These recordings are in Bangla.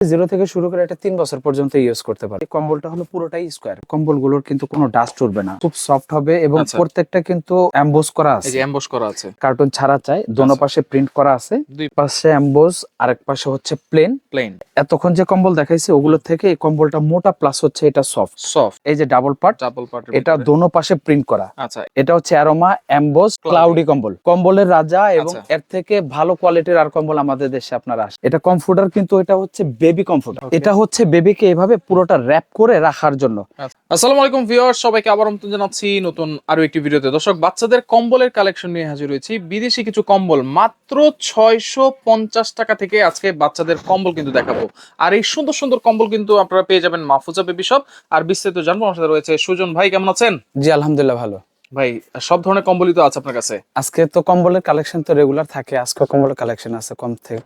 জিরো থেকে শুরু করে এটা তিন বছর পর্যন্ত ইউজ করতে পারে কম্বলটা হলো পুরোটাই স্কোয়ার কম্বলগুলোর কিন্তু কোনো ডাস্ট উঠবে না। খুব সফট হবে এবং আচ্ছা। প্রত্যেকটা কিন্তু অ্যাম্বোস করা আছে। যে এমবস করা আছে। কার্টুন ছাড়া চাই। দোনো আচ্ছা। পাশে প্রিন্ট করা আছে। দুই পাশে অ্যাম্বোস আরেক পাশে হচ্ছে প্লেন প্লেন এতক্ষণ যে কম্বল দেখাইছি ওগুলো থেকে এই কম্বলটা মোটা প্লাস হচ্ছে এটা সফট সফট এই যে ডাবল পার্ট ডাবল পার্ট এটা দোনো পাশে প্রিন্ট করা। আচ্ছা। এটা হচ্ছে অ্যারোমা অ্যাম্বোস ক্লাউডি কম্বল। কম্বলের রাজা এবং আচ্ছা। এর থেকে ভালো কোয়ালিটির আর কম্বল আমাদের দেশে আপনারা আসে। এটা কমফোর্টার কিন্তু এটা হচ্ছে বেবি কমফোর্টার এটা হচ্ছে বেবিকে এভাবে পুরোটা র্যাপ করে রাখার জন্য। আচ্ছা। আসসালামু আলাইকুম ভিউয়ার সবাইকে আবার আমন্ত্রণ জানাচ্ছি নতুন আরও একটি ভিডিওতে। দর্শক বাচ্চাদের কম্বলের কালেকশন নিয়ে হাজির হয়েছি। বিদেশি কিছু কম্বল মাত্র ছয়শো পঞ্চাশ টাকা থেকে আজকে বাচ্চাদের কম্বল কিন্তু দেখাবো। আর এই সুন্দর সুন্দর কম্বল কিন্তু আপনারা পেয়ে যাবেন মাহফুজা বেবি শপ আর বিস্তারিত জানব আমার সাথে রয়েছে সুজন ভাই কেমন আছেন? জি আলহামদুলিল্লাহ ভালো। ভাই সব ধরনের কম্বলই তো আছে আপনার কাছে? আজকে তো কম্বলের কালেকশন তো রেগুলার থাকে আজকে কম্বলের কালেকশন আছে কম থেকে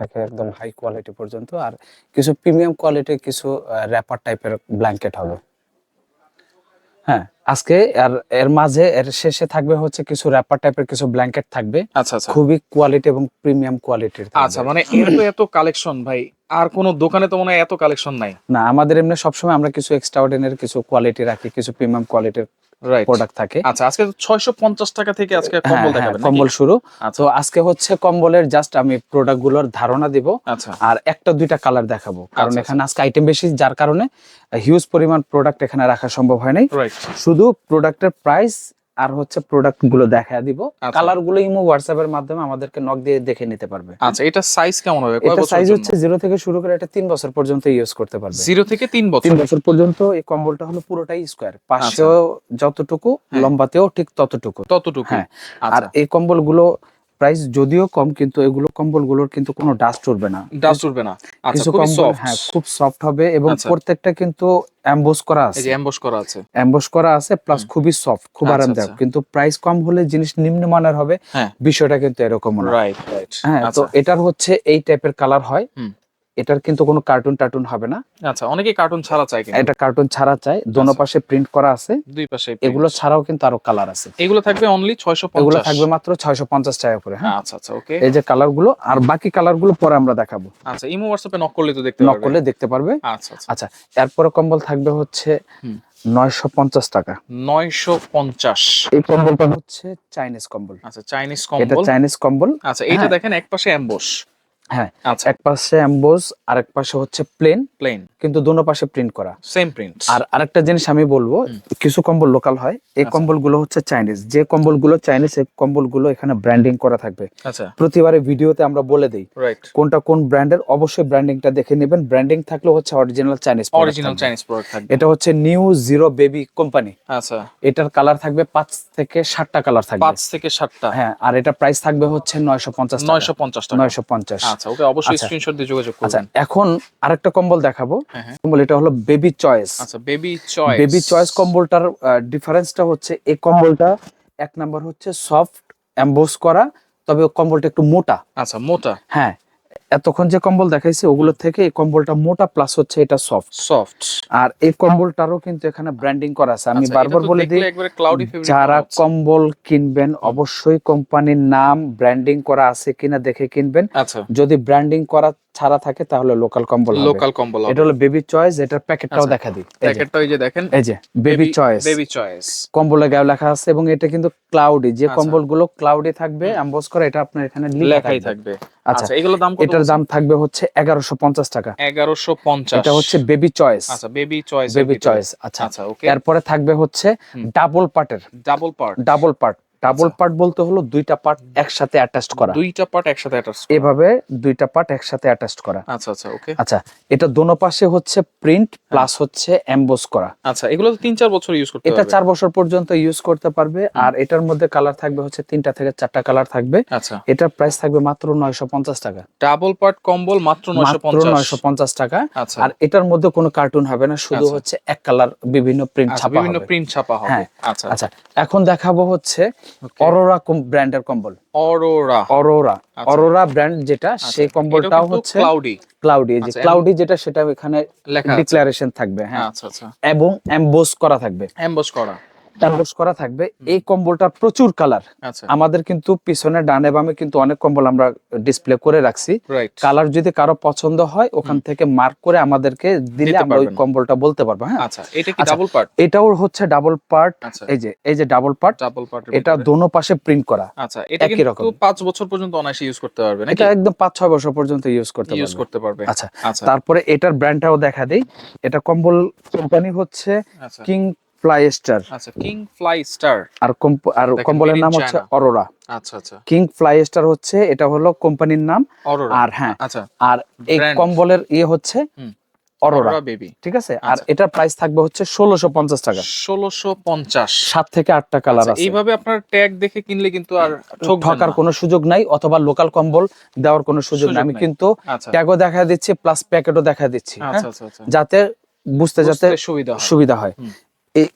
থাকে একদম হাই কোয়ালিটি পর্যন্ত। আর কিছু প্রিমিয়াম কোয়ালিটির কিছু র্যাপার টাইপের ব্ল্যাঙ্কেট হবে। হ্যাঁ আজকে আর এর মাঝে এর শেষে থাকবে হচ্ছে কিছু র্যাপার টাইপের কিছু ব্ল্যাঙ্কেট থাকবে। আচ্ছা আচ্ছা। খুবই কোয়ালিটি এবং প্রিমিয়াম কোয়ালিটির আচ্ছা মানে এত এত কালেকশন ভাই আর কোন দোকানে তো মনে হয় এত কালেকশন নাই। না আমাদের এমনি সবসময় আমরা কিছু এক্সট্রা অর্ডিনারি কিছু কোয়ালিটি রাখি কিছু প্রিমিয়াম কোয়ালিটির প্রোডাক্ট থাকে। আচ্ছা আজকে ছয়শো পঞ্চাশ টাকা থেকে আজকে হ্যাঁ, কম্বল হ্যাঁ, দেখাবেন কম্বল শুরু। আচ্ছা। তো আজকে হচ্ছে কম্বলের জাস্ট আমি প্রোডাক্টগুলোর ধারণা দিব। আচ্ছা। আর একটা দুইটা কালার দেখাবো। কারণ আচ্ছা, এখানে আজকে আইটেম বেশি যার কারণে হিউজ পরিমাণ প্রোডাক্ট এখানে রাখা সম্ভব হয় নাই। রাইট শুধু প্রোডাক্টের প্রাইস আর হচ্ছে প্রোডাক্টগুলো দেখা দিব। আচ্ছা। কালারগুলো ইমো হোয়াটসঅ্যাপ এর মাধ্যমে আমাদেরকে নক দিয়ে দেখে নিতে পারবে। আচ্ছা এটা সাইজ কেমন হবে? কয় এটা সাইজ হচ্ছে জিরো থেকে শুরু করে এটা তিন বছর পর্যন্ত ইউজ করতে পারবে। জিরো থেকে তিন বছর। তিন বছর পর্যন্ত এই কম্বলটা হলো পুরোটাই স্কোয়ার পাশেও যতটুকু হ্যাঁ। লম্বাতেও ঠিক ততটুকু। ততটুকু হ্যাঁ, আর আচ্ছা। এই কম্বলগুলো প্রাইস যদিও কম কিন্তু এগুলো কম্বলগুলোর কিন্তু কোনো ডাস্ট উঠবে না। ডাস্ট উঠবে না। আচ্ছা কিছু কম্বল হ্যাঁ খুব সফট হবে এবং আচ্ছা। প্রত্যেকটা কিন্তু অ্যাম্বোস করা এই আছে। যে এমবস করা আছে। অ্যাম্বোস করা আছে প্লাস খুবই সফট খুব আচ্ছা, আরামদায়ক। কিন্তু প্রাইস কম হলে জিনিস নিম্নমানের হবে হ্যাঁ। বিষয়টা কিন্তু এরকম না। রাইট রাইট হ্যাঁ তো এটার হচ্ছে এই টাইপের কালার হয়। এটার কিন্তু কোনো কার্টুন টার্টুন হবে না। আচ্ছা অনেকে কার্টুন ছাড়া চায় কিন্তু। এটা কার্টুন ছাড়া চাই দোনো আচ্ছা। পাশে প্রিন্ট করা আছে। দুই পাশে এগুলো ছাড়াও কিন্তু আরও কালার আছে। এগুলো থাকবে অনলি ছয়শো এগুলো থাকবে মাত্র ছয়শো পঞ্চাশ টাকা করে হ্যাঁ। আচ্ছা আচ্ছা ওকে এই যে কালারগুলো আর বাকি কালারগুলো পরে আমরা দেখাবো। আচ্ছা ইমো হোয়াটসঅ্যাপে নক করলে তো দেখতে নক পারবে। করলে দেখতে পারবে। আচ্ছা আচ্ছা। আচ্ছা এরপরে কম্বল থাকবে হচ্ছে হুম। নয়শো পঞ্চাশ টাকা। নয়শো পঞ্চাশ। এই কম্বলটা হচ্ছে চাইনিজ কম্বল। আচ্ছা চাইনিজ কম্বল। এটা চাইনিজ কম্বল। আচ্ছা এইটা হ্যাঁ। দেখেন এক পাশে এমবস হ্যাঁ আচ্ছা। এক পাশে অ্যাম্বোজ পাশে হচ্ছে প্লেন প্লেন কিন্তু দোনো পাশে প্রিন্ট করা। সেম প্রিন্ট আর আরেকটা জিনিস আমি বলব কিছু কম্বল লোকাল হয় এই আচ্ছা। কম্বলগুলো হচ্ছে চাইনিজ যে কম্বলগুলো চাইনিজ এই কম্বলগুলো এখানে ব্র্যান্ডিং করা থাকবে। আচ্ছা। প্রতিবারে ভিডিওতে আমরা বলে দিই রাইট কোনটা কোন ব্র্যান্ডের অবশ্যই ব্র্যান্ডিংটা দেখে নেবেন। ব্র্যান্ডিং থাকলে হচ্ছে original Chinese original Chinese product থাকবে। এটা হচ্ছে নিউ জিরো বেবি কোম্পানি আচ্ছা। এটার কালার থাকবে পাঁচ থেকে সাতটা কালার থাকবে। পাঁচ থেকে সাতটা। হ্যাঁ আর এটা প্রাইস থাকবে হচ্ছে নয়শো পঞ্চাশ নয়শো পঞ্চাশ টাকা। নয়শো পঞ্চাশ। আচ্ছা ওকে অবশ্যই আচ্ছা। স্ক্রিনশট দিয়ে যোগাযোগ আচ্ছা এখন আরেকটা কম্বল দেখাবো। হ্যাঁ হ্যাঁ। কম্বল এটা হলো বেবি চয়েস আচ্ছা বেবি চয়েস বেবি চয়েস কম্বলটার ডিফারেন্সটা হচ্ছে এই কম্বলটা এক নাম্বার হচ্ছে সফট এমবোস করা তবে কম্বলটা একটু মোটা। আচ্ছা মোটা। হ্যাঁ এতক্ষণ যে কম্বল দেখাইছি ওগুলো থেকে এই কম্বলটা মোটা প্লাস হচ্ছে এটা সফট সফট আর এই কম্বলটারও কিন্তু এখানে ব্র্যান্ডিং করা আছে। আমি বারবার বলে দিই যারা কম্বল কিনবেন অবশ্যই কোম্পানির নাম ব্র্যান্ডিং করা আছে কিনা দেখে কিনবেন। আচ্ছা। যদি ব্র্যান্ডিং করা ছাড়া থাকে তাহলে লোকাল কম্বল লোকাল কম্বল এটা হলো বেবি চয়েস এটার প্যাকেটটাও আচ্ছা। দেখা দিই। প্যাকেটটা ওই যে দেখেন এই যে বেবি চয়েস বেবি চয়েস কম্বলে গায়ে লেখা আছে এবং এটা কিন্তু ক্লাউডি যে আচ্ছা। কম্বলগুলো ক্লাউডি থাকবে এমবোস করে এটা আপনার এখানে লেখাই থাকবে। আচ্ছা আচ্ছা এগুলো দাম কত এটার দাম থাকবে হচ্ছে এগারোশো পঞ্চাশ টাকা। এগারোশো পঞ্চাশ। এটা হচ্ছে বেবি চয়েস আচ্ছা বেবি চয়েস বেবি চয়েস আচ্ছা। আচ্ছা ওকে এরপরে থাকবে হচ্ছে ডাবল পার্টের double part double part double আচ্ছা। পার্ট বলতে হলো দুইটা পার্ট একসাথে অ্যাটাচড করা। দুইটা পার্ট একসাথে অ্যাটাচ এভাবে দুইটা পার্ট একসাথে অ্যাটাচড করা। আচ্ছা আচ্ছা ওকে আচ্ছা এটা দোনো পাশে হচ্ছে প্রিন্ট প্লাস হচ্ছে এমবোস করা। আচ্ছা এগুলো তো তিন চার বছর ইউজ করতে এটা পারবে। চার বছর পর্যন্ত ইউজ করতে পারবে। আর এটার মধ্যে কালার থাকবে হচ্ছে তিনটা থেকে চারটা কালার থাকবে। আচ্ছা। এটার প্রাইস থাকবে মাত্র নয়শো পঞ্চাশ টাকা। ডাবল পার্ট কম্বল মাত্র নয়শো মাত্র পঞ্চাশ। নয়শো পঞ্চাশ টাকা। আচ্ছা। আর এটার মধ্যে কোনো কার্টুন হবে না শুধু আচ্ছা। হচ্ছে এক কালার বিভিন্ন প্রিন্ট ছাপা বিভিন্ন প্রিন্ট ছাপা হবে। হ্যাঁ। আচ্ছা। আচ্ছা এখন দেখাবো হচ্ছে অরোরা ব্র্যান্ডের কম্বল। অরোরা অরোরা আচ্ছা। অরোরা ব্র্যান্ড যেটা সেই কম্বলটাও হচ্ছে ক্লাউডি ক্লাউডি যে আচ্ছা, ক্লাউডি যেটা সেটা এখানে ডিক্লারেশন থাকবে হ্যাঁ। আচ্ছা আচ্ছা। এবং এমবোস করা থাকবে। এমবোস করা। এমবোস করা থাকবে। এই কম্বলটার প্রচুর কালার। আচ্ছা। আমাদের কিন্তু পিছনে ডানে বামে কিন্তু অনেক কম্বল আমরা ডিসপ্লে করে রাখছি। কালার যদি কারও পছন্দ হয় ওখান থেকে মার্ক করে আমাদেরকে দিলে আমরা ওই কম্বলটা বলতে পারব হ্যাঁ? আচ্ছা এটা কি আচ্ছা। ডাবল পার্ট এটাও হচ্ছে ডাবল পার্ট আচ্ছা। এই যে এই যে ডাবল পার্ট ডাবল পার্ট এটা দোনো পাশে প্রিন্ট করা। আচ্ছা এটা কিন্তু রকম। পাঁচ বছর পর্যন্ত অনায়াসে ইউজ করতে পারবে নাকি? এটা একদম পাঁচ ছয় বছর পর্যন্ত ইউজ করতে ইউজ করতে পারবে। আচ্ছা আচ্ছা। তারপরে এটার ব্র্যান্ডটাও দেখা দেই। এটা কম্বল কোম্পানি হচ্ছে আচ্ছা। কিং ফ্লাই স্টার আচ্ছা কিং ফ্লাই স্টার আর আর কম্বলের নাম হচ্ছে অরোরা আচ্ছা আচ্ছা। কিং ফ্লাই স্টার হচ্ছে এটা হলো কোম্পানির নাম। অরোরা আর হ্যাঁ আচ্ছা। আর এই কম্বলের ইয়ে হচ্ছে অরোরা বেবি ঠিক আছে? আর আচ্ছা। এটার প্রাইস থাকবে হচ্ছে ষোলোশো পঞ্চাশ টাকা। ষোলোশো পঞ্চাশ। সাত থেকে আটটা কালার আছে আচ্ছা, এইভাবে আপনার ট্যাগ দেখে কিনলে কিন্তু আর ঠকার কোনো সুযোগ নাই অথবা লোকাল কম্বল দেওয়ার কোনো সুযোগ নাই। আমি কিন্তু আচ্ছা। ট্যাগও দেখা দিচ্ছি প্লাস প্যাকেটও দেখা দিচ্ছি হ্যাঁ? আচ্ছা আচ্ছা। আচ্ছা যাতে বুঝতে যাতে সুবিধা হয়। সুবিধা হয়।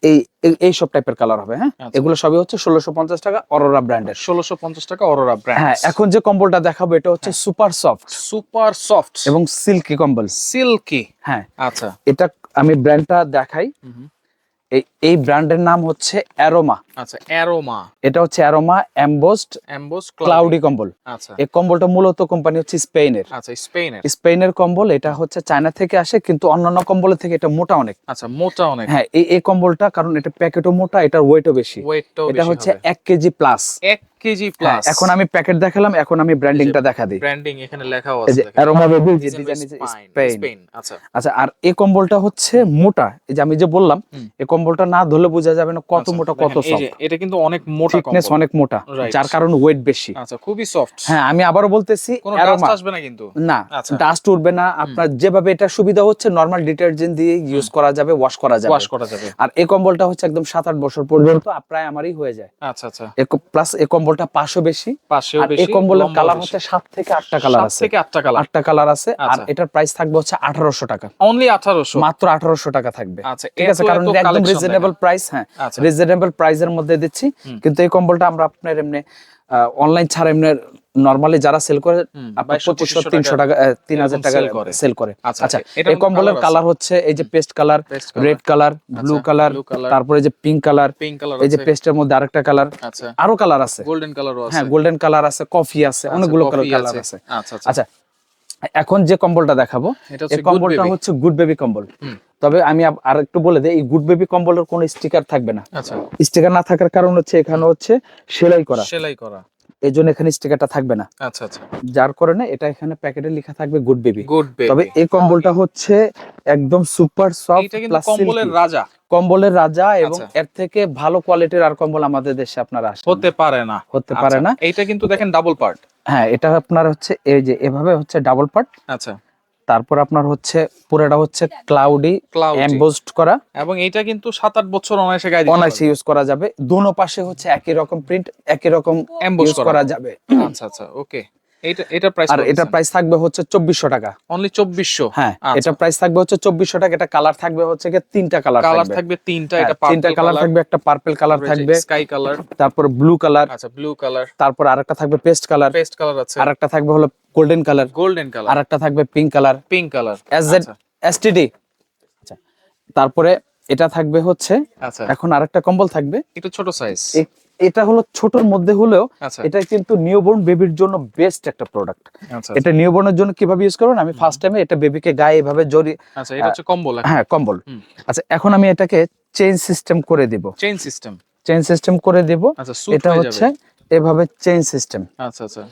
এই এই সব টাইপের কালার হবে হ্যাঁ? আচ্ছা। এগুলো সবই হচ্ছে ষোলোশো পঞ্চাশ টাকা অরোরা ব্র্যান্ডের ষোলোশো পঞ্চাশ টাকা অরোরা ব্র্যান্ড হ্যাঁ এখন যে কম্বলটা দেখাবো এটা হচ্ছে সুপার সফট সুপার সফট এবং সিল্কি কম্বল। সিল্কি হ্যাঁ। আচ্ছা। এটা আমি ব্র্যান্ডটা দেখাই। এই এই ব্র্যান্ডের নাম হচ্ছে অ্যারোমা আচ্ছা অ্যারোমা এটা হচ্ছে অ্যারোমা এমবোস্ট এমবোস্ট ক্লাউডি কম্বল। আচ্ছা। এই কম্বলটা মূলত কোম্পানি হচ্ছে স্পেনের আচ্ছা স্পেনের স্পেনের কম্বল এটা হচ্ছে চায়না থেকে আসে কিন্তু অন্যান্য কম্বলের থেকে এটা মোটা অনেক। আচ্ছা মোটা অনেক। হ্যাঁ এই এই কম্বলটা কারণ এটা প্যাকেটও মোটা এটার ওয়েটও বেশি। এটা হচ্ছে এক কেজি প্লাস এক কেজি প্লাস এখন আমি প্যাকেট দেখালাম এখন আমি ব্র্যান্ডিংটা দেখা দিই। ব্র্যান্ডিং এখানে লেখাও আছে অ্যারোমা বেবি যে ডিজাইন স্পেন আচ্ছা। আচ্ছা আর এই কম্বলটা হচ্ছে মোটা। এই যে আমি যে বললাম এই কম্বলটা না ধরলে বোঝা যাবে না কত আচ্ছা, মোটা কত সফট এটা কিন্তু অনেক মোটা থিকনেস অনেক মোটা যার কারণে ওয়েট বেশি। আচ্ছা খুবই সফট হ্যাঁ আমি আবারও বলতেছি কোনো অ্যারোমা আসবে না কিন্তু। না আচ্ছা। ডাস্ট উঠবে না। আপনার যেভাবে এটা সুবিধা হচ্ছে নর্মাল ডিটারজেন্ট দিয়ে ইউজ করা যাবে ওয়াশ করা যাবে। ওয়াশ করা যাবে। আর এই কম্বলটা হচ্ছে একদম সাত আট বছর পর্যন্ত প্রায় আমারই হয়ে যায়। আচ্ছা আচ্ছা। প্লাস এই কম্বলটা পাঁচশো বেশি। এই কম্বলের কালার হচ্ছে সাত থেকে আটটা কালার আছে। থেকে আটটা কালার। আটটা কালার আছে আর আচ্ছা। এটার প্রাইস থাকবে হচ্ছে আঠারোশো টাকা। অনলি আঠারোশো? মাত্র আঠারোশো টাকা থাকবে। আচ্ছা ঠিক আছে কারণ একদম রিজনেবল প্রাইস হ্যাঁ। আচ্ছা। রিজনেবল প্রাইসের মধ্যে দিচ্ছি। কিন্তু এই কম্বলটা আমরা আপনার এমনি অনলাইন ছাড়া এমনি নরমালি যারা সেল করে আপনার পঁচিশশো তিনশো টাকা তিন হাজার টাকা সেল করে। আচ্ছা, এই কম্বলের কালার হচ্ছে এই যে paste colour red colour blue colour তারপরে যে পিঙ্ক কালার এই যে পেস্টের মধ্যে আরেকটা কালার আচ্ছা। আরও কালার আছে। গোল্ডেন কালারও আছে। হ্যাঁ গোল্ডেন কালার আছে কফি আছে আচ্ছা, অনেকগুলো কালার আছে। আচ্ছা আচ্ছা। এখন যে কম্বলটা দেখাবো এই কম্বলটা হচ্ছে গুড বেবি কম্বল। তবে আমি আর একটু বলে দিই এই গুড বেবি কম্বলের কোনো স্টিকার থাকবে না। আচ্ছা। স্টিকার না থাকার কারণ হচ্ছে এখানে হচ্ছে সেলাই করা। সেলাই করা। এই জন্য এখানে স্টিকারটা থাকবে না। আচ্ছা আচ্ছা। যার কারণে এটা এখানে প্যাকেটে লেখা থাকবে গুড বেবি গুড তবে এই কম্বলটা হচ্ছে একদম সুপার সফট এটা কিন্তু কম্বলের রাজা। কম্বলের রাজা এবং আচ্ছা। এর থেকে ভালো কোয়ালিটির আর কম্বল আমাদের দেশে আপনার আসে হতে পারে না। হতে পারে আচ্ছা, না। এইটা কিন্তু দেখেন ডাবল পার্ট হ্যাঁ এটা আপনার হচ্ছে এই যে এভাবে হচ্ছে ডাবল পার্ট আচ্ছা। তারপর আপনার হচ্ছে পুরোটা হচ্ছে ক্লাউডি এমবোজড করা। এবং এটা কিন্তু সাত আট বছর অনায়াসে গায়ে অনায়াসে ইউজ করা যাবে। দোনো পাশে হচ্ছে একই রকম প্রিন্ট একই রকম ইউজ করা। যাবে। আচ্ছা আচ্ছা ওকে এটা এটা প্রাইস আর এটা প্রাইস থাকবে হচ্ছে চব্বিশশো টাকা। অনলি হ্যাঁ আচ্ছা। এটা প্রাইস থাকবে হচ্ছে চব্বিশশো টাকা। এটা কালার থাকবে হচ্ছে তিনটা কালার কালার থাকবে। তিনটা হ্যাঁ, এটা তিনটা কালার থাকবে একটা পার্পল কালার থাকবে। স্কাই কালার তারপর ব্লু কালার আচ্ছা ব্লু কালার তারপর আরেকটা থাকবে পেস্ট কালার পেস্ট কালার আছে। আরেকটা থাকবে হলো গোল্ডেন কালার গোল্ডেন কালার আর একটা থাকবে pink colour pink colour S Z STD আচ্ছা। তারপরে এটা থাকবে হচ্ছে আচ্ছা। এখন আরেকটা কম্বল থাকবে। একটু ছোট সাইজ এটা হলো ছোটর মধ্যে হলেও আচ্ছা। এটা কিন্তু নিউবর্ন বেবির জন্য বেস্ট একটা প্রোডাক্ট আচ্ছা এটা নিউবর্নের জন্য কীভাবে ইউজ করবেন? আমি ফার্স্ট টাইমে এটা বেবিকে গায়ে এভাবে জড়ি আচ্ছা এটা হচ্ছে কম্বল হ্যাঁ কম্বল। আচ্ছা এখন আমি এটাকে চেইন সিস্টেম করে দিব। চেইন সিস্টেম চেইন সিস্টেম করে দিব। এটা হচ্ছে এভাবে চেইন সিস্টেম আচ্ছা আচ্ছা।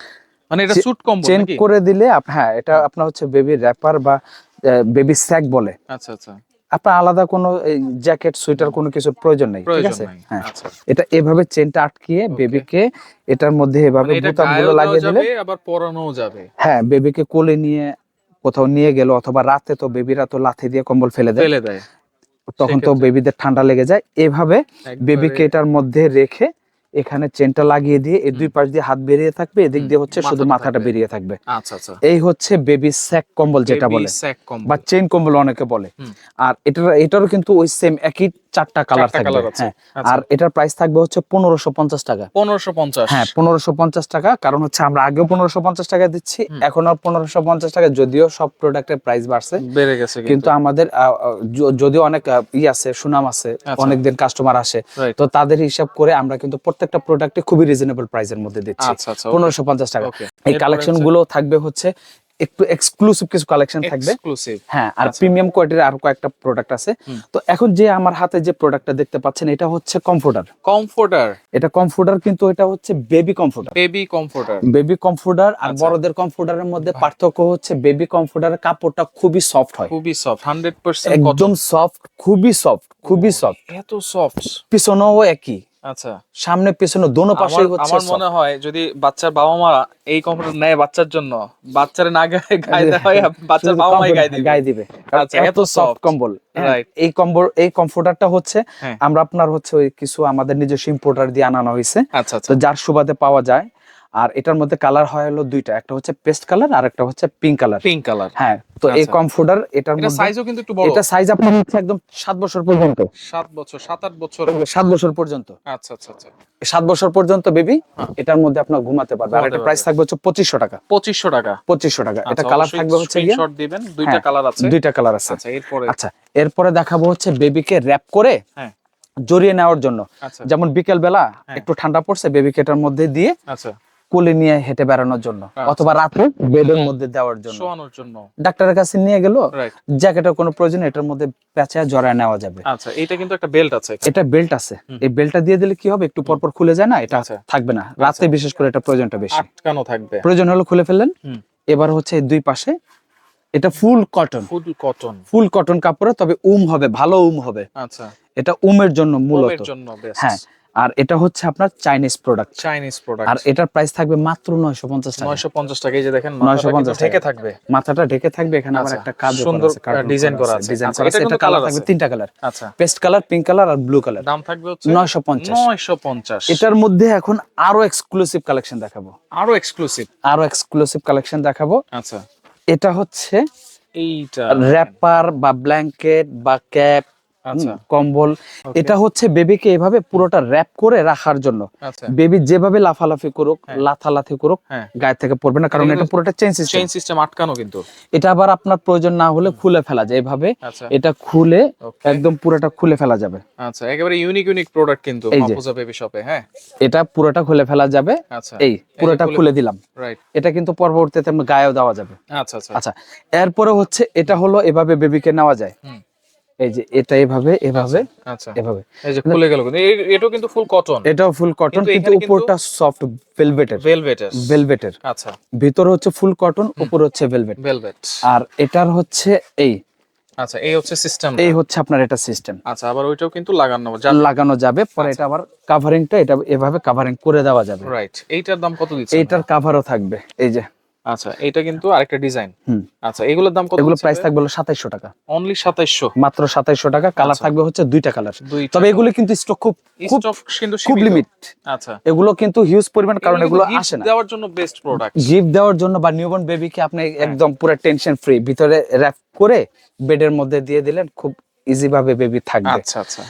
মানে এটা স্যুট কম্বল চেইন নাকি? করে দিলে হ্যাঁ এটা আপনার হচ্ছে বেবি র্যাপার বা বেবি স্যাক বলে। আচ্ছা আচ্ছা। আপনার আলাদা কোনো জ্যাকেট সোয়েটার কোনো কিছুর প্রয়োজন নেই ঠিক আছে? হ্যাঁ। আচ্ছা এটা এভাবে চেনটা আটকিয়ে বেবিকে এটার মধ্যে এভাবে মানে বোতামগুলো লাগিয়ে দিলে যাবে আবার পরানোও যাবে? হ্যাঁ বেবিকে কোলে নিয়ে কোথাও নিয়ে গেল অথবা রাতে তো বেবিরা তো লাথি দিয়ে কম্বল ফেলে দেয়। ফেলে দেয়। তখন তো বেবিদের ঠান্ডা লেগে যায়। এভাবে বেবিকে এটার মধ্যে রেখে এখানে চেনটা লাগিয়ে দিয়ে এই দুই পাশ দিয়ে হাত বেরিয়ে থাকবে এদিক দিয়ে হচ্ছে শুধু মাথাটা বেরিয়ে থাকবে। আচ্ছা আচ্ছা। এই হচ্ছে বেবি স্যাক কম্বল যেটা বলে। বা চেন কম্বল অনেকে বলে। আর এটার এটারও কিন্তু ওই সেম একই চারটা কালার থাকবে। হ্যাঁ আচ্ছা। আর এটার প্রাইস থাকবে হচ্ছে পনেরোশো পঞ্চাশ টাকা। পনেরোশো পঞ্চাশ। হ্যাঁ পনেরোশো পঞ্চাশ টাকা। কারণ হচ্ছে আমরা আগেও পনেরোশো পঞ্চাশ টাকা দিচ্ছি এখন আর পনেরোশো পঞ্চাশ টাকা যদিও সব প্রোডাক্টের প্রাইস বাড়ছে। বেড়ে গেছে কিন্তু। আমাদের যদিও অনেক ই আছে সুনাম আছে। অনেকদিন কাস্টমার আসে। তো তাদের হিসাব করে আমরা কিন্তু প্রত্যেকটা প্রোডাক্টে খুবই রিজনেবল প্রাইসের মধ্যে দিচ্ছি। আচ্ছা আচ্ছা পনেরোশো পঞ্চাশ টাকা। এই কালেকশনগুলো থাকবে হচ্ছে একটু এক্সক্লুসিভ কিছু কালেকশন থাকবে। হ্যাঁ আর আচ্ছা। প্রিমিয়াম কোয়ালিটির আরও কয়েকটা প্রোডাক্ট আছে। তো এখন যে আমার হাতে যে প্রোডাক্টটা দেখতে পাচ্ছেন এটা হচ্ছে কমফোর্টার কমফোর্টার এটা কমফোর্টার কিন্তু এটা হচ্ছে baby comforter baby comforter baby comforter আর আচ্ছা। বড়দের কমফোর্টারের মধ্যে পার্থক্য হচ্ছে বেবি কমফোর্টারের কাপড়টা খুবই সফট হয়। খুবই সফট হান্ড্রেড পার্সেন্ট একদম সফট খুবই সফট খুবই সফট এত সফট পিছনেও একই। আচ্ছা সামনে পিছনে দোনো পাশেই হচ্ছে আমার মনে হয় যদি বাচ্চার বাবা মা এই কম্পিউটার নেয় বাচ্চার জন্য বাচ্চার না গায়ে গায়ে হয় বাচ্চার বাবা মাই গায়ে দিবে। গায়ে দিবে। আচ্ছা, এত এত সফট কম্বল হ্যাঁ, এই কম্বল এই কমফোর্টারটা হচ্ছে হ্যাঁ। আমরা আপনার হচ্ছে ওই কিছু আমাদের নিজস্ব ইম্পোর্টার দিয়ে আনানো হয়েছে। আচ্ছা আচ্ছা। তো যার সুবাদে পাওয়া যায়। আর এটার মধ্যে কালার হয় হলো দুইটা একটা হচ্ছে পেস্ট কালার আর একটা হচ্ছে পিঙ্ক কালার পিঙ্ক কালার হ্যাঁ তো এই আচ্ছা। কমফোর্টার এটার মধ্যে সাইজও কিন্তু একটু বড়। এটা সাইজ আপনার হচ্ছে একদম সাত বছর পর্যন্ত। সাত বছর সাত আট বছর। সাত বছর পর্যন্ত। আচ্ছা আচ্ছা আচ্ছা। সাত বছর পর্যন্ত বেবি হ্যাঁ। এটার মধ্যে আপনার ঘুমাতে পারবে। আর এটা প্রাইস থাকবে হচ্ছে পঁচিশশো টাকা। পঁচিশশো টাকা। পঁচিশশো টাকা। এটা আচ্ছা, কালার থাকবে হচ্ছে গিয়ে screenshot দিবেন। দুইটা হ্যাঁ, কালার আছে। দুইটা কালার আছে। আচ্ছা এরপরে আচ্ছা এরপরে দেখাবো হচ্ছে বেবিকে র্যাপ করে হ্যাঁ। জড়িয়ে নেওয়ার জন্য। আচ্ছা। যেমন বিকেল বেলা হ্যাঁ। একটু ঠান্ডা পড়ছে বেবিকে এটার মধ্যে দিয়ে আচ্ছা। কোলে নিয়ে হেঁটে বেড়ানোর জন্য আচ্ছা। অথবা রাতে বেডের মধ্যে দেওয়ার জন্য। শোয়ানোর জন্য। ডাক্তারের কাছে নিয়ে গেল জ্যাকেটের কোনো প্রয়োজন এটার মধ্যে পেঁচা জড়ায় নেওয়া যাবে। আচ্ছা এটা কিন্তু একটা বেল্ট আছে এটা বেল্ট আছে। এই বেল্টটা দিয়ে দিলে কি হবে? একটু পরপর খুলে যায় না? এটা আচ্ছা। থাকবে না। রাতে বিশেষ করে এটা প্রয়োজনটা বেশি। আটকানো থাকবে। প্রয়োজন হলো খুলে ফেললেন। এবার হচ্ছে দুই পাশে এটা full cotton full cotton full cotton কাপড়ে তবে উম হবে ভালো উম হবে। আচ্ছা। এটা উমের জন্য মূলত। হ্যাঁ আর এটা হচ্ছে আপনার চাইনিজ প্রোডাক্ট চাইনিজ প্রোডাক্ট আর এটার প্রাইস থাকবে মাত্র নয়শো পঞ্চাশ টাকা। 950 টাকা এই যে দেখেন 950 মাথাটা ঢেকে থাকবে। মাথাটা ঢেকে থাকবে এখানে আবার আচ্ছা, একটা কাজ সুন্দর, design করা আছে। ডিজাইন আচ্ছা, করা আছে। এটা কালার থাকবে তিনটা কালার আচ্ছা। পেস্ট কালার পিঙ্ক কালার আর ব্লু কালার দাম থাকবে হচ্ছে নয়শো পঞ্চাশ। 950 এটার মধ্যে এখন আরও এক্সক্লুসিভ কালেকশন দেখাবো। আরও এক্সক্লুসিভ আরও এক্সক্লুসিভ কালেকশন দেখাবো। আচ্ছা। এটা হচ্ছে এইটা। র্যাপার বা ব্ল্যাঙ্কেট বা ক্যাপ কম্বল। এটা হচ্ছে বেবিকে এভাবে পুরোটা র্যাপ করে রাখার জন্য। আচ্ছা। বেবি যেভাবে লাফালাফি করুক হ্যাঁ। লাথালাথি করুক হ্যাঁ। গায়ে থেকে পড়বে না কারণ এটা পুরোটা চেঞ্জ সিস্টেম চেইন সিস্টেম আটকানো কিন্তু। এটা আবার আপনার প্রয়োজন না হলে খুলে ফেলা যায় এভাবে। আচ্ছা। এটা খুলে একদম পুরোটা খুলে ফেলা যাবে। আচ্ছা একেবারে ইউনিক ইউনিক প্রোডাক্ট কিন্তু। মাহফুজা বেবি শপে হ্যাঁ? এটা পুরোটা খুলে ফেলা যাবে। আচ্ছা। এই পুরোটা খুলে- দিলাম। রাইট এটা কিন্তু পরবর্তীতে আমরা গায়েও দেওয়া যাবে। আচ্ছা আচ্ছা। আচ্ছা এরপরে হচ্ছে এটা হলো এভাবে বেবিকে নেওয়া যায়। এই যে এটা এভাবে এভাবে আচ্ছা। এভাবে। এই যে খুলে গেল এটাও কিন্তু ফুল কটন এটাও ফুল কটন কিন্তু উপরটা সফট ভেলভেটের ভেলভেটের ভেলভেটের আচ্ছা। ভিতরে হচ্ছে ফুল কটন উপর হচ্ছে ভেলভেট ভেলভেট আর এটার হচ্ছে এই। আচ্ছা এই হচ্ছে সিস্টেম এই হচ্ছে আপনার এটা সিস্টেম আচ্ছা আবার ওইটাও কিন্তু লাগানো যা লাগানো যাবে পরে আচ্ছা। এটা আবার কাভারিংটা এটা এভাবে কাভারিং করে দেওয়া যাবে। রাইট এইটার দাম কত দিচ্ছে এইটার কাভারও থাকবে এই যে। আচ্ছা এটা কিন্তু আরেকটা ডিজাইন আচ্ছা এগুলোর দাম কত এগুলো প্রাইস থাকবে হলো সাতাইশশো টাকা। অনলি 2700 মাত্র সাতাইশশো টাকা কালার আচ্ছা। থাকবে হচ্ছে দুইটা কালার তবে এগুলো কিন্তু স্টক খুব স্টক কিন্তু খুব লিমিট আচ্ছা। এগুলো কিন্তু হিউজ পরিমাণ কারণ এগুলো আসে না। দেওয়ার জন্য বেস্ট প্রোডাক্ট গিফট দেওয়ার জন্য বা নিউবর্ন বেবিকে আপনি হ্যাঁ। একদম পুরো টেনশন ফ্রি ভিতরে র্যাপ করে বেডের মধ্যে দিয়ে দিলেন খুব ইজি ভাবে বেবি থাকবে। আচ্ছা আচ্ছা।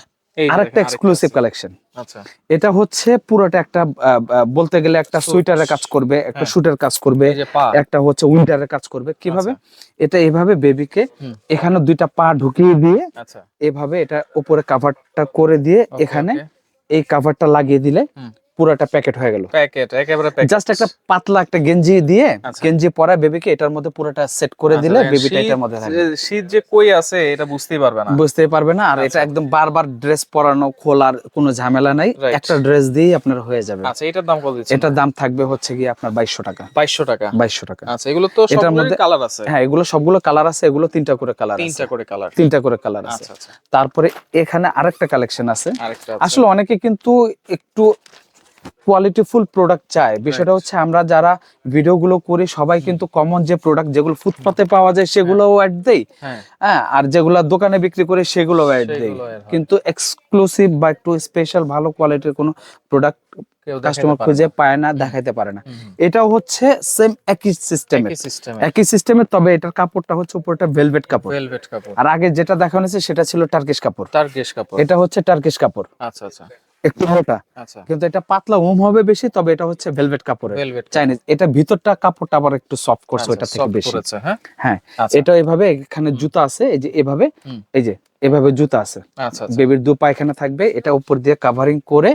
আরেকটা এক্সক্লুসিভ কালেকশন আচ্ছা। এটা হচ্ছে পুরোটা একটা বলতে গেলে একটা. সুইটারের কাজ করবে একটা হ্যাঁ। শুটের কাজ করবে একটা হচ্ছে উইন্টারের কাজ করবে। কীভাবে? আচ্ছা। এটা এভাবে বেবিকে এখানে দুইটা পা ঢুকিয়ে দিয়ে আচ্ছা। এভাবে এটা উপরে কাভারটা করে দিয়ে এখানে এই কাভারটা লাগিয়ে দিলে। পুরোটা প্যাকেট হয়ে গেল। প্যাকেট একেবারে প্যাকেট। জাস্ট একটা পাতলা একটা গেঞ্জি দিয়ে আচ্ছা। গেঞ্জি পরা বেবিকে এটার মধ্যে পুরোটা সেট করে দিলে বেবিটা এটার মধ্যে থাকবে। শীত যে কই আছে এটা বুঝতেই পারবে না। বুঝতেই পারবে না আর এটা আচ্ছা। একদম বারবার ড্রেস পরানো খোলার কোনো ঝামেলা নাই। একটা ড্রেস দিয়ে আপনার হয়ে যাবে। আচ্ছা এটার দাম কত দিচ্ছে এটার দাম থাকবে হচ্ছে গিয়ে আপনার বাইশশো টাকা। 2200 টাকা। বাইশশো টাকা। আচ্ছা এগুলো তো এটার মধ্যে- কালার আছে। হ্যাঁ এগুলো সবগুলো কালার আছে এগুলো তিনটা করে কালার আছে। তিনটা করে কালার তিনটা করে কালার আছে। আচ্ছা আচ্ছা। তারপরে এখানে আরেকটা কালেকশন আছে। আসলে অনেকে কিন্তু একটু কোয়ালিটিফুল প্রোডাক্ট চায় বিষয়টা হচ্ছে আমরা যারা ভিডিওগুলো করি সবাই কিন্তু কমন যে প্রোডাক্ট যেগুলো ফুটপাতে পাওয়া যায় সেগুলোও অ্যাড দেই। হ্যাঁ। হ্যাঁ আর যেগুলো দোকানে বিক্রি করে সেগুলো অ্যাড দেই। কিন্তু এক্সক্লুসিভ বা একটু স্পেশাল ভালো কোয়ালিটির কোনো প্রোডাক্ট কাস্টমার খুঁজে পায় না দেখাইতে পারে না। এটাও হচ্ছে সেম একই সিস্টেম একই সিস্টেমের তবে এটার কাপড়টা হচ্ছে উপরটা ভেলভেট কাপড়। ভেলভেট কাপড়। আর আগে যেটা দেখানো হয়েছে সেটা ছিল টার্কিশ কাপড়। টার্কিশ কাপড়। এটা হচ্ছে টার্কিশ কাপড়। আচ্ছা আচ্ছা। একটু মোটা। আচ্ছা। কিন্তু এটা পাতলা ওম হবে বেশি তবে এটা হচ্ছে ভেলভেট কাপড়ের। চাইনিজ এটা ভিতরটা কাপড়টা আবার একটু সফট করছে এটা থেকে বেশি। হ্যাঁ? হ্যাঁ আচ্ছা। এটা এভাবে এখানে জুতা আছে এই যে এভাবে এই যে এভাবে জুতা আছে। আচ্ছা আচ্ছা। বেবির দু পায়খানা থাকবে এটা উপর দিয়ে কাভারিং করে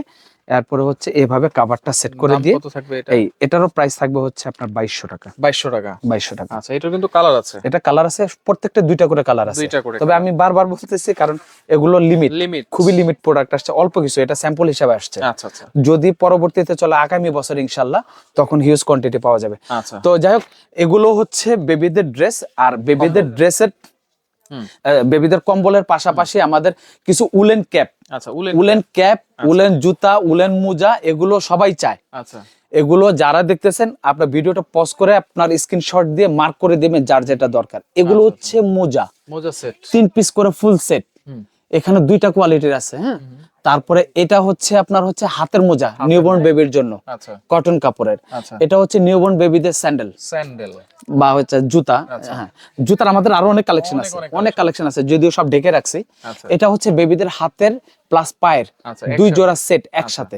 এরপরে হচ্ছে এভাবে কাভারটা সেট করে দিয়ে কত থাকবে এটা? এই এটারও প্রাইস থাকবে হচ্ছে আপনার বাইশশো টাকা। বাইশশো টাকা। বাইশশো টাকা। আচ্ছা এটার কিন্তু কালার আছে। এটা কালার আছে প্রত্যেকটা দুইটা করে কালার আছে। দুইটা করে তবে আমি বারবার বলতেছি কারণ এগুলো লিমিট লিমিট খুবই লিমিট প্রোডাক্ট আসছে অল্প কিছু এটা স্যাম্পল হিসাবে আসছে। আচ্ছা আচ্ছা। যদি পরবর্তীতে চলে আগামী বছর ইনশাল্লাহ তখন হিউজ কোয়ান্টিটি পাওয়া যাবে। আচ্ছা। তো যাই হোক এগুলো হচ্ছে বেবিদের ড্রেস আর বেবিদের ড্রেসের। বেবিদের কম্বলের পাশাপাশি আমাদের কিছু উলেন ক্যাপ। আচ্ছা উলেন ক্যাপ। উলেন জুতা উলেন মোজা এগুলো সবাই চায়। আচ্ছা। এগুলো যারা দেখতেছেন আপনার ভিডিওটা পজ করে আপনার স্ক্রিনশট দিয়ে মার্ক করে দিবেন যার যেটা দরকার। এগুলো আচ্ছা, হচ্ছে মোজা। মোজা সেট তিন পিস করে ফুল সেট হুম। এখানে দুইটা কোয়ালিটির আছে হ্যাঁ? তারপরে এটা হচ্ছে আপনার হচ্ছে হাতের মোজা নিউবর্ন বেবির জন্য। আচ্ছা। কটন কাপড়ের। আচ্ছা। এটা হচ্ছে নিউবর্ন বেবিদের স্যান্ডেল স্যান্ডেল বা হচ্ছে জুতা। আচ্ছা। হ্যাঁ। জুতার আমাদের আরও অনেক কালেকশন আছে। অনেক কালেকশন আছে যদিও সব ঢেকে রাখছি। আচ্ছা। এটা হচ্ছে বেবিদের হাতের প্লাস পায়ের আচ্ছা দুই জোড়া সেট একসাথে।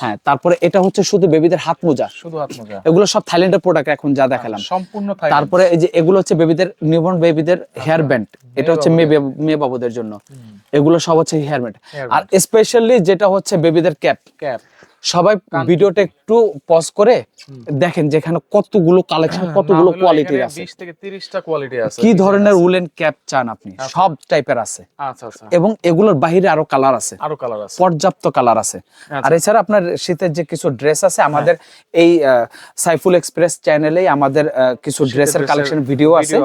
হ্যাঁ তারপরে এটা হচ্ছে শুধু বেবিদের হাত মোজা। শুধু হাত মোজা। এগুলো সব থাইল্যান্ডের প্রোডাক্ট এখন যা দেখালাম। সম্পূর্ণ তারপরে এই যে এগুলো হচ্ছে বেবিদের নিউবর্ন বেবিদের হেয়ার ব্যান্ড এটা হচ্ছে মেয়ে মেয়ে বাবুদের জন্য। এগুলো সব হচ্ছে হেয়ার ব্যান্ড আর স্পেশালি যেটা হচ্ছে বেবিদের ক্যাপ। ক্যাপ। সবাই ভিডিওটা একটু পজ করে দেখেন যেখানে কতগুলো কালেকশন কতগুলো কোয়ালিটির আছে। 20 থেকে 30টা কোয়ালিটি আছে কি ধরনের উলেন ক্যাপ চান আপনি? সব টাইপের আছে। আচ্ছা আচ্ছা। এবং এগুলোর বাহিরে আরও কালার আছে। আরও কালার আছে। পর্যাপ্ত কালার আছে। আচ্ছা। আর এছাড়া আপনার শীতের যে কিছু ড্রেস আছে আমাদের এই সাইফুল এক্সপ্রেস চ্যানেলেই আমাদের কিছু ড্রেসের কালেকশন ভিডিও আছে।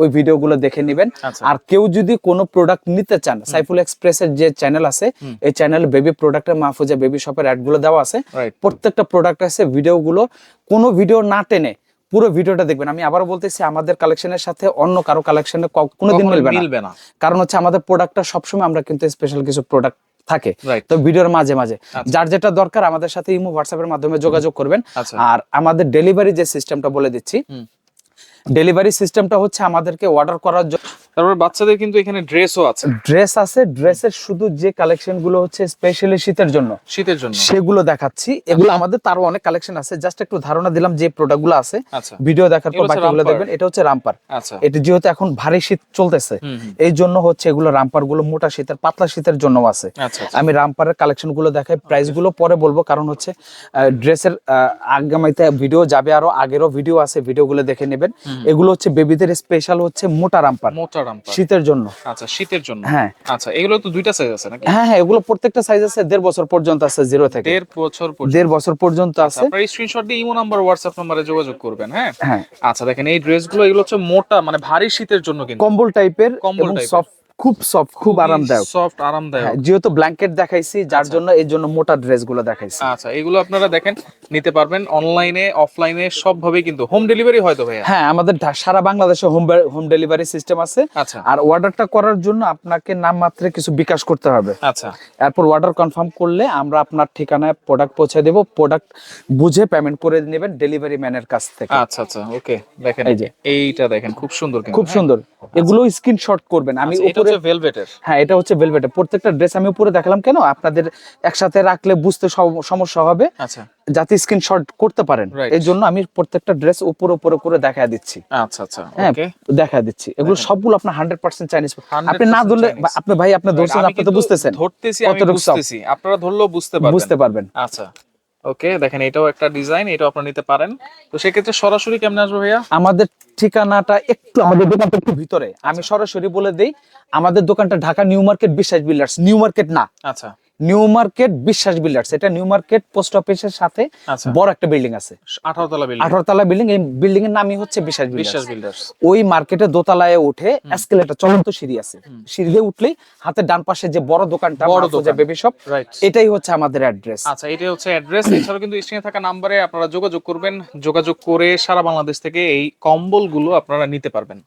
ওই ভিডিওগুলো দেখে নেবেন। আচ্ছা। আর কেউ যদি কোনো প্রোডাক্ট নিতে চান সাইফুল এক্সপ্রেসের যে চ্যানেল আছে এই চ্যানেল বেবি প্রোডাক্টের মাহফুজা বেবি শপের অ্যাডগুলো দেওয়া আছে। প্রত্যেকটা প্রোডাক্ট আছে ভিডিওগুলো কোনো ভিডিও না টেনে পুরো ভিডিওটা দেখবেন। আমি আবারও বলতেছি আমাদের কালেকশনের সাথে অন্য কারও কালেকশনে কোনোদিন মিলবে না। মিলবে না। কারণ হচ্ছে আমাদের প্রোডাক্টটা সবসময় আমরা কিন্তু স্পেশাল কিছু প্রোডাক্ট থাকে। তো ভিডিওর মাঝে মাঝে। যার যেটা দরকার আমাদের সাথে ইমো হোয়াটসঅ্যাপের মাধ্যমে যোগাযোগ করবেন। আচ্ছা। আর আমাদের ডেলিভারি যে সিস্টেমটা বলে দিচ্ছি ডেলিভারি সিস্টেমটা হচ্ছে আমাদেরকে অর্ডার করার জন্য তারপর বাচ্চাদের কিন্তু এখানে ড্রেসও আছে। ড্রেস আছে ড্রেসের শুধু যে কালেকশনগুলো হচ্ছে স্পেশালি শীতের জন্য শীতের জন্য। সেগুলো দেখাচ্ছি। এগুলো আমাদের তারও অনেক কালেকশন আছে। জাস্ট একটু ধারণা দিলাম যে প্রোডাক্টগুলো আছে। আচ্ছা। ভিডিও দেখার পর বাকিগুলো রামপার। দেখবেন এটা হচ্ছে রামপার আচ্ছা। এটা যেহেতু এখন ভারী শীত চলতেছে। এই জন্য হচ্ছে এগুলো রামপারগুলো মোটা শীতের পাতলা শীতের জন্য আছে। আচ্ছা আচ্ছা। আমি রামপারের কালেকশনগুলো দেখাই প্রাইসগুলো পরে বলব কারণ হচ্ছে ড্রেসের আগামীতে ভিডিও যাবে আরও আগেরও ভিডিও আছে ভিডিও গুলো দেখে নেবেন। এগুলো হচ্ছে বেবিদের স্পেশাল হচ্ছে মোটা রামপার মোটা রামপার শীতের জন্য। আচ্ছা শীতের জন্য। হ্যাঁ। আচ্ছা এগুলো তো দুইটা সাইজ আছে নাকি? হ্যাঁ হ্যাঁ এগুলো প্রত্যেকটা সাইজ আছে দেড় বছর পর্যন্ত আছে জিরো থেকে। দেড় বছর পর্যন্ত। দেড় বছর পর্যন্ত আছে। আপনার স্ক্রিনশট দিয়ে ইমো নাম্বার হোয়াটসঅ্যাপ নাম্বারে যোগাযোগ করবেন হ্যাঁ? হ্যাঁ। আচ্ছা দেখেন এই ড্রেসগুলো এগুলো হচ্ছে মোটা মানে ভারী শীতের জন্য কিন্তু। কম্বল টাইপের কম্বল সফট খুব সফট খুব আরামদায়ক। সফট আরামদায়ক। হ্যাঁ, যেহেতু ব্ল্যাঙ্কেট দেখাইছি যার জন্য এই জন্য মোটা ড্রেসগুলো দেখাইছি। আচ্ছা এগুলো আপনারা দেখেন নিতে পারবেন অনলাইনে অফলাইনে সব ভাবে কিন্তু হোম ডেলিভারি হয়তো ভাইয়া? হ্যাঁ আমাদের সারা বাংলাদেশে হোম হোম ডেলিভারি সিস্টেম আছে। আচ্ছা। আর অর্ডারটা করার জন্য আপনাকে নাম মাত্রে কিছু বিকাশ করতে হবে। আচ্ছা। এরপর অর্ডার কনফার্ম করলে আমরা আপনার ঠিকানায় প্রোডাক্ট পৌঁছে দেব। প্রোডাক্ট বুঝে পেমেন্ট করে নেবেন ডেলিভারি ম্যানের কাছ থেকে। আচ্ছা আচ্ছা ওকে দেখেন এই যে। এইটা দেখেন খুব সুন্দর খুব সুন্দর। এগুলো স্ক্রিনশট করবেন। আমি আচ্ছা, হচ্ছে ভেলভেটের হ্যাঁ এটা হচ্ছে ভেলভেটে প্রত্যেকটা ড্রেস আমি উপরে দেখালাম কেন? আপনাদের একসাথে রাখলে বুঝতে সমস্যা হবে। আচ্ছা। যাতে স্ক্রিনশট করতে পারেন। জন্য আমি প্রত্যেকটা ড্রেস উপরে উপরে করে দেখা দিচ্ছি। আচ্ছা আচ্ছা। হ্যাঁ দেখা দিচ্ছি। এগুলো সবগুলো আপনার হান্ড্রেড পার্সেন্ট চাইনিজ আপনি না ধরলে। আপনি ভাই আপনি ধরছেন আপনি তো বুঝতেছেন ধরতেছি আমি বুঝতেছি। আপনারা ধরলেও বুঝতে পারবেন। বুঝতে পারবেন। আচ্ছা। ওকে দেখেন এটাও একটা ডিজাইন এটাও আপনারা নিতে পারেন। তো সেক্ষেত্রে সরাসরি কেমন আসবে ভাইয়া? আমাদের ঠিকানাটা একটু আমাদের দোকানটা একটু ভিতরে। আমি সরাসরি বলে দিই আমাদের দোকানটা Dhaka new market Biswas builders. New market না। আচ্ছা। New market Biswas builders. এটা নিউ মার্কেট পোস্ট অফিসের সাথে আচ্ছা। বড় একটা বিল্ডিং আছে। আঠারো তলা বিল্ডিং। আঠারো তলা বিল্ডিং এই বিল্ডিং এর নামই হচ্ছে বিশ্বাস বিশ্বাস বিল্ডার্স। ওই মার্কেটে দোতলায় উঠে এসকেলেটর চলন্ত সিঁড়ি আছে। সিঁড়ি দিয়ে উঠলেই হাতের ডান পাশে যে বড় দোকানটা বড় বড় দোকান। বেবি শপ এটাই হচ্ছে আমাদের অ্যাড্রেস আচ্ছা এটাই হচ্ছে অ্যাড্রেস এছাড়াও কিন্তু স্ক্রিনে থাকা নাম্বারে আপনারা যোগাযোগ করবেন। যোগাযোগ করে সারা বাংলাদেশ থেকে এই কম্বলগুলো আপনারা নিতে পারবেন।